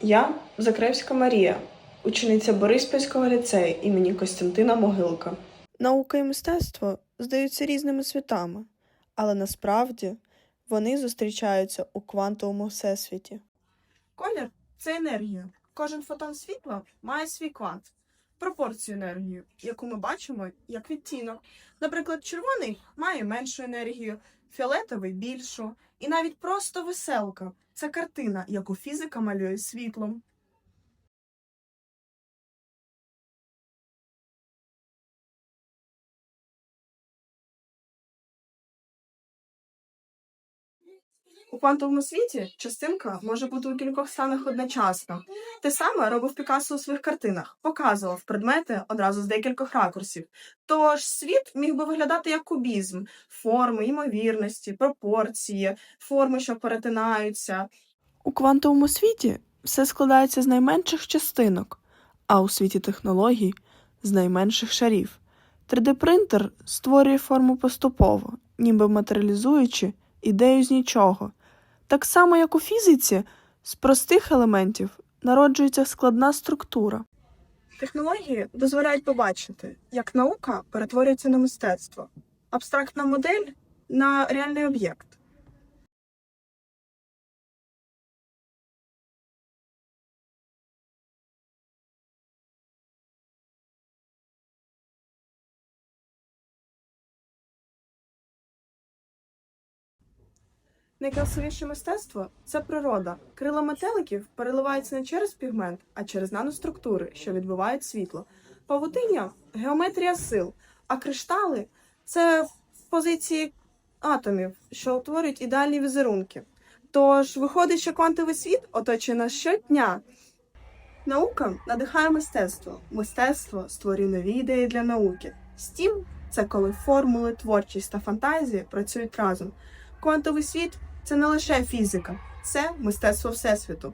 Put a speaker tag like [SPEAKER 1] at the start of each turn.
[SPEAKER 1] Я Закревська Марія, учениця Бориспільського ліцею імені Костянтина Могилка. Наука і мистецтво здаються різними світами, але насправді вони зустрічаються у квантовому всесвіті. Колір це енергія. Кожен фотон світла має свій квант, пропорцію енергії, яку ми бачимо як відтінок. Наприклад, червоний має меншу енергію, фіолетовий більшу, і навіть просто веселка це картина, яку фізика малює світлом. У квантовому світі частинка може бути у кількох станах одночасно. Те саме робив Пікассо у своїх картинах, показував предмети одразу з декількох ракурсів. Тож світ міг би виглядати як кубізм, форми, ймовірності, пропорції, форми, що перетинаються. У квантовому світі все складається з найменших частинок, а у світі технологій з найменших шарів. 3D-принтер створює форму поступово, ніби матеріалізуючи ідею з нічого. Так само, як у фізиці, з простих елементів народжується складна структура. Технології дозволяють побачити, як наука перетворюється на мистецтво, абстрактна модель на реальний об'єкт. Найкрасивіше мистецтво це природа. Крила метеликів переливаються не через пігмент, а через наноструктури, що відбивають світло. Павутиння геометрія сил, а криштали це позиції атомів, що утворюють ідеальні візерунки. Тож виходить, що квантовий світ оточує нас щодня. Наука надихає мистецтво. Мистецтво створює нові ідеї для науки. Стім це коли формули, творчість та фантазії працюють разом. Квантовий світ це не лише фізика, це мистецтво Всесвіту.